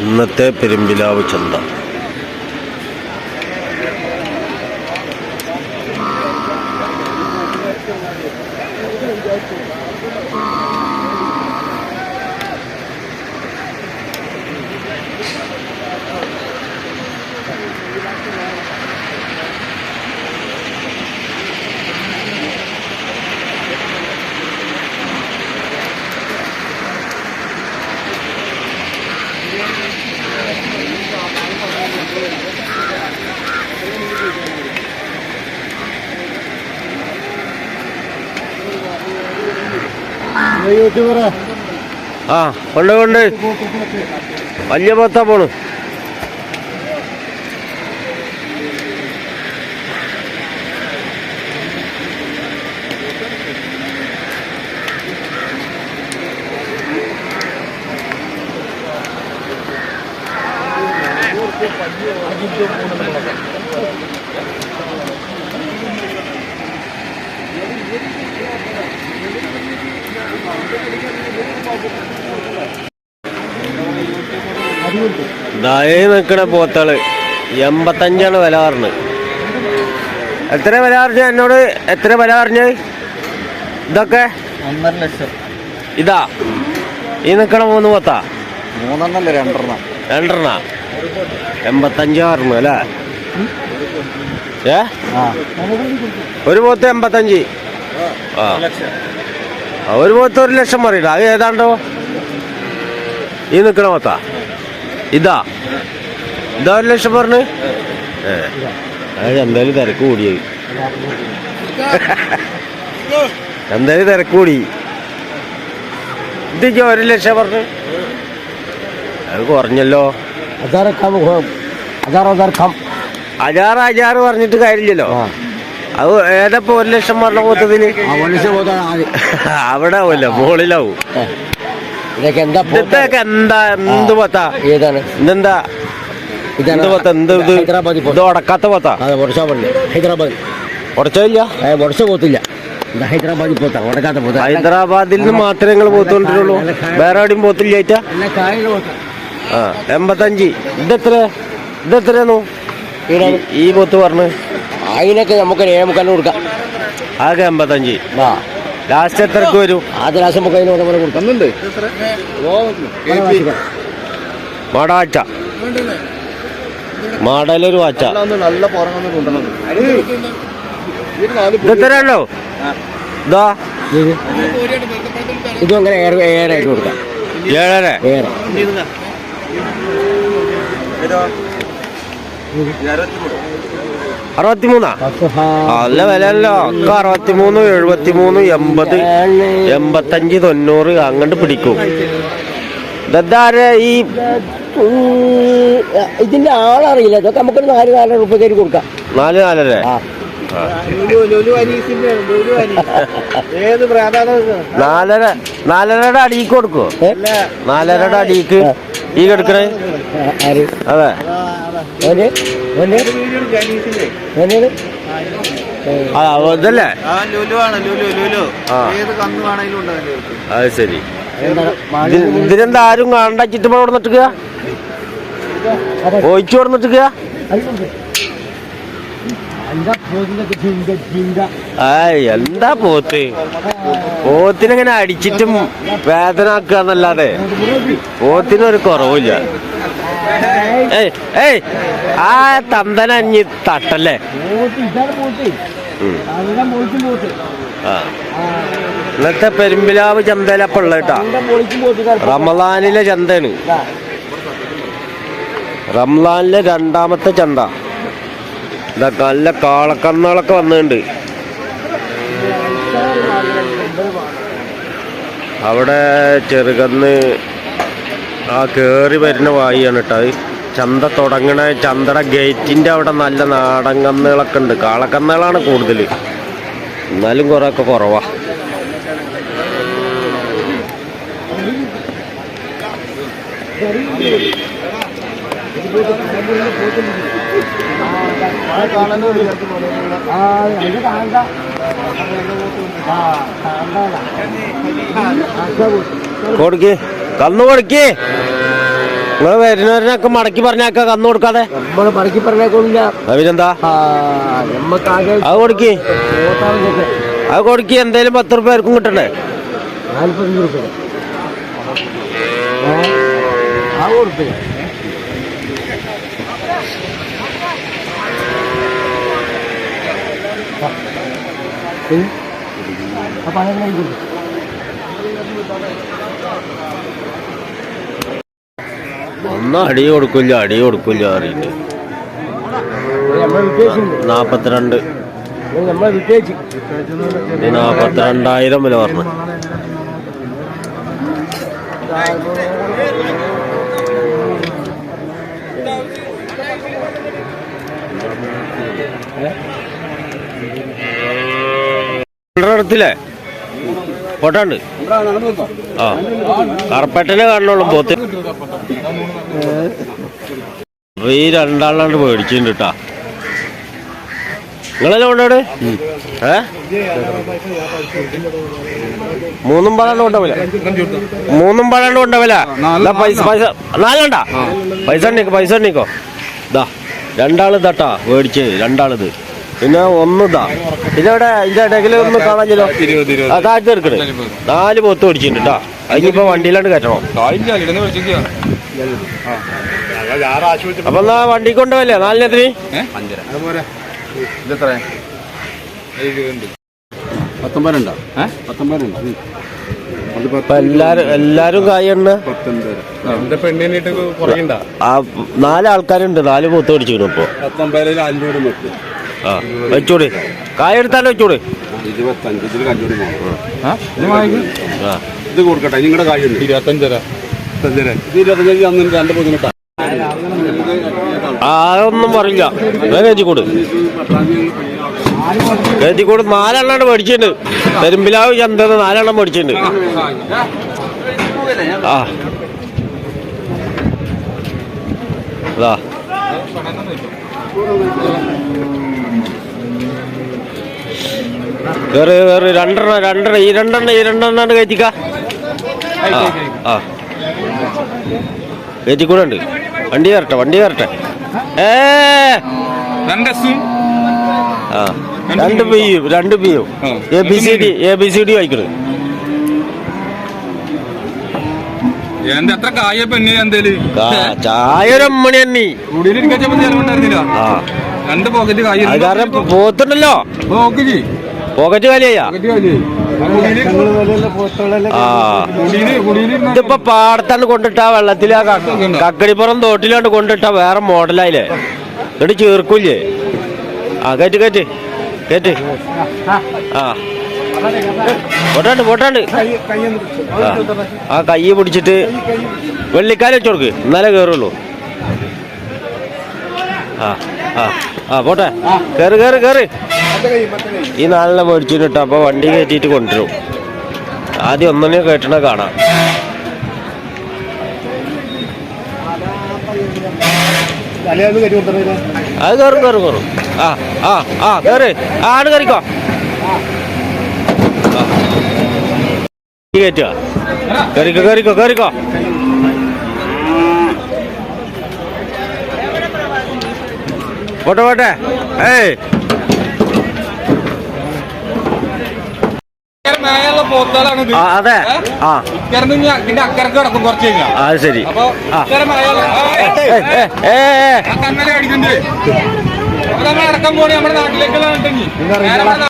ഇന്നത്തെ പെരുമ്പിലാവ് ചന്ത. ആ കൊണ്ട് കൊണ്ട് വലിയ പോത്താ പോണു. ദയേ നിൽക്കണ പോത്താൾ. എൺപത്തഞ്ചാണ് വില പറഞ്ഞത് എത്ര വില പറഞ്ഞ? എന്നോട് എത്ര വില പറഞ്ഞത് ഇതൊക്കെ? ഒന്നര ലക്ഷം. ഇതാ. ഈ നിൽക്കണ മൂന്ന് പോത്താ? മൂന്നെണ്ണല്ല രണ്ടെണ്ണ. രണ്ടെണ്ണ? എൺപത്തഞ്ച് പറഞ്ഞു അല്ലേ? ഏ? ഒരു പോത്ത് എൺപത്തഞ്ച്. ആ, ഒരു മുഖത്ത് ഒരു ലക്ഷം പറയില്ല. അത് ഏതാണ്ടോ? ഈ നിൽക്കണ മൊത്താ ഇതാ. ഇതാ ഒരു ലക്ഷം പറഞ്ഞ്? എന്തായാലും തിരക്ക് കൂടിയത് എന്തായാലും തിരക്ക് കൂടി. ഇത് ഒരു ലക്ഷം പറഞ്ഞ്? അത് കുറഞ്ഞല്ലോ. അതാറക്കാം അജാർ അജാറ് അജാറ് പറഞ്ഞിട്ട് കാര്യമില്ലല്ലോ. അത് ഏതപ്പോ ഒരു ലക്ഷം പറഞ്ഞ പോത്തതിന് അവിടെ ആവൂല മുകളിലാവും. ഇതൊക്കെ എന്താ ഇതൊക്കെ എന്താ എന്ത് പോത്താ? ഏതാണ് ഇതെന്താ? പോത്ത? എന്ത് ഹൈദരാബാദി ഇത് ഉടക്കാത്ത പോത്താ? അതെ മുടച്ച പള്ളി ഹൈദരാബാദ്. ഉടച്ചില്ല പോത്തില്ല. ഇത് ഹൈദരാബാദി പോത്താ ഉടക്കാത്ത പോത്ത. ഹൈദരാബാദിൽ നിന്ന് മാത്രമേ നിങ്ങൾ പോത്തുകൊണ്ടിട്ടുള്ളൂ വേറെ എവിടെയും പോത്തില്ല ആ എൺപത്തഞ്ച്. ഇതെത്ര? ഇതെത്രയാണോ ഈ പോത്ത് പറഞ്ഞ്. അതിനൊക്കെ നമുക്ക് ഏഴ് മുക്കാലിന് കൊടുക്കാം. ആകെ അമ്പത്തഞ്ച്. ആ. ലാസ്റ്റ് എത്രക്ക് വരും? ആദ്യ ലാസ്റ്റ് നമുക്ക് അതിന് കൊടുക്കാൻ കൊടുക്കുന്നുണ്ട് മാടാച്ച. മാടലൊരു വാച്ച. നല്ല ഇതാ ഇതും. അങ്ങനെ ഏറെ ഏറായിട്ട് കൊടുക്കാം. ഏഴര. ഏറെ. അറുപത്തിമൂന്നാ? നല്ല വില അല്ലോ ഒക്കെ അറുപത്തിമൂന്ന് എഴുപത്തിമൂന്ന് എൺപത് എൺപത്തഞ്ച് തൊണ്ണൂറ് അങ്ങോട്ട് പിടിക്കും. ഈ ഇതിന്റെ ആളറിയില്ല ഇതൊക്കെ നമുക്കൊരു നാല് നാലര റുപ്യക്കാരി കൊടുക്കാം. നാല് പ്രാധാന്യം നാലര നാലരയുടെ അടിക്ക് കൊടുക്കോ? നാലരയുടെ അടിക്ക് ഈ കൊടുക്കണേ? അതെ. ഇതല്ലേ. അത് ശരി. ഇതിനെന്താ ആരും കാണണ്ട? ചുറ്റുമ്പോൾ നിന്നിട്ടുക ഒഴിച്ചു ആയ് എന്താ പോത്ത്? പോത്തിനെങ്ങനെ അടിച്ചിട്ടും വേദന ആക്കുക എന്നല്ലാതെ പോത്തിനൊരു കുറവില്ല ഏയ് ഏയ് ആ തന്തന തട്ടല്ലേ? ഇന്നത്തെ പെരുമ്പിലാവ് ചന്തയിലപ്പുള്ള കേട്ടാ. റമലാനിലെ ചന്തയാണ്. റംലാനിലെ രണ്ടാമത്തെ ചന്ത. ഇതൊക്കെ നല്ല കാളക്കന്നുകളൊക്കെ വന്നിട്ടുണ്ട്. അവിടെ ചെറുകന്ന് ആ കേറി വരുന്ന വായിയാണ് കേട്ടോ ചന്ത തുടങ്ങണ ചന്തയുടെ ഗേറ്റിന്റെ അവിടെ നല്ല നാടൻ കന്നുകളൊക്കെ ഉണ്ട്. കാളക്കന്നുകളാണ് കൂടുതൽ എന്നാലും കുറേയൊക്കെ കുറവാ. കൊടുക്ക്. കന്നു കൊടുക്ക്. നിങ്ങൾ വരുന്നവരനൊക്കെ മടക്കി പറഞ്ഞേക്ക കന്നു കൊടുക്കാതെ. ആ നമ്മക്കാകെ അത് കൊടുക്കി. അത് കൊടുക്കി. എന്തേലും പത്ത് റുപ്യ ആർക്കും കിട്ടണ്ടേ? നാൽപ്പത്തഞ്ച് റുപ്യ. ആ കൊടുപ്പേ അപ്പൊ അങ്ങനെ കൊടുക്കും. ഒന്നും അടി കൊടുക്കില്ല അടി കൊടുക്കില്ല അറിയില്ല നാപ്പത്തിരണ്ട്. നാപ്പത്തിരണ്ടായിരം വില പറഞ്ഞു. എടുത്തില്ലേ പോട്ടാണ്ട്. ആ കറപ്പറ്റനെ കാണുള്ളൂ പോത്ത്. ഈ രണ്ടാളാണ്ട് മേടിച്ചിട്ടുണ്ട് കേട്ടാ നിങ്ങളല്ലേ കൊണ്ടോട് ഏ? മൂന്നും പാടാണ്ട് കൊണ്ടാവില്ല മൂന്നും പാടാണ്ട് കൊണ്ടാവില്ല പൈസ പൈസ. നാലുണ്ട പൈസ ഉണ്ടിക്കോ പൈസ ഉണ്ടിക്കോ ഇതാ രണ്ടാളിതാട്ടാ മേടിച്ച് രണ്ടാളിത്. പിന്നെ ഒന്നിതാ. ഇവിടെ ഇതിന്റെ ഇടയിൽ ഒന്ന് കാണാഞ്ഞല്ലോ ആ താഴ്ത്തി എടുക്കണ്. നാല് പോത്ത് പിടിച്ചിട്ടുണ്ട്? കേട്ടോ അതിനിപ്പോ വണ്ടിയിലാണ്ട് കയറ്റണം? അപ്പൊ എന്നാ വണ്ടി കൊണ്ടുപോയല്ലേ? നാലിനെത്തിന്? എല്ലാരും എല്ലാരും കായണ്ണ നാലാൾക്കാരുണ്ട് നാല് പോത്ത് പിടിച്ചിരുന്നു ഇപ്പൊ. പത്തൊമ്പതിൽ അഞ്ഞൂറ് മൊത്ത്. ആ വെച്ചൂടെ. കായ എടുത്താലോ വെച്ചൂടെ? ഇരുപത്തഞ്ച് ഇതിൽ അഞ്ഞൂറ് ആ. ഇത് കൊടുക്കട്ടെ നിങ്ങളുടെ കാര്യം ഇരുപത്തഞ്ചര. ഇത് ഇരുപത്തഞ്ച് അന്ന് രണ്ട് അതൊന്നും പറയില്ല. കയറ്റിക്കൂട് കയറ്റിക്കൂട് നാലെണ്ണാണ് മേടിച്ചിട്ടുണ്ട് പെരുമ്പിലാവ് ചന്തന്ന് നാലെണ്ണം മേടിച്ചിട്ടുണ്ട് ആ. അതാ കേറ് വേറെ രണ്ടെണ്ണം രണ്ടെണ്ണം ഈ രണ്ടെണ്ണം ഈ രണ്ടെണ്ണാണ് കയറ്റിക്ക. ആ കയറ്റിക്കൂടെ ഉണ്ട് വണ്ടി വരട്ടെ വണ്ടി വരട്ടെ. ഏ! ആ. രണ്ട് പി യു രണ്ട് P U A B C D A B C D വായിക്കണ് ചായ ഒരു അമ്മണി അണ്ണി കുടിയിലിരിക്കാൻ ചെലവുണ്ടായിരുന്നില്ല. ആ. രണ്ട് പോക്കറ്റ് കായ കാരണം ഇപ്പൊ പോത്തുണ്ടല്ലോ. പോക്കറ്റ് കാലിയാ ആ. ഇതിപ്പോ പാടത്താണ് കൊണ്ടിട്ട വെള്ളത്തിലാ കക്കടിപ്പുറം തോട്ടിലാണ്ട് കൊണ്ടിട്ട വേറെ മോഡലായില്ലേ? എന്നിട്ട് ചേർക്കൂല്ലേ? ആ കയറ്റ് കയറ്റ് കയറ്റ് ആ. പോട്ടാണ്ട് പോട്ടാണ്ട്. ആ. ആ കൈ പിടിച്ചിട്ട് വെള്ളിക്കാലം വെച്ചോർക്ക് എന്നാലേ കയറുള്ളൂ ആ ആ ആ പോട്ടെ. കയറ് കയറ് കയറ് ഈ നാലിനെ മേടിച്ചിട്ട് അപ്പൊ വണ്ടി കയറ്റിയിട്ട് കൊണ്ടുവരും. ആദ്യം ഒന്നിനെ കേട്ടണ കാണാം. അത് കയറും കയറും കയറും ആ ആ ആ കയറി ആ ആണ് കയറിക്കോ കയറ്റുക. കയറിക്കോ കയറിക്കോ കയറിക്കോ പോട്ടെ പോട്ടെ. ഏയ്. അതെ. ആ. അക്കരക്ക് കിടക്കും കുറച്ച് അത് ശരി. അപ്പൊ പോണേ നമ്മുടെ നാട്ടിലേക്കുള്ള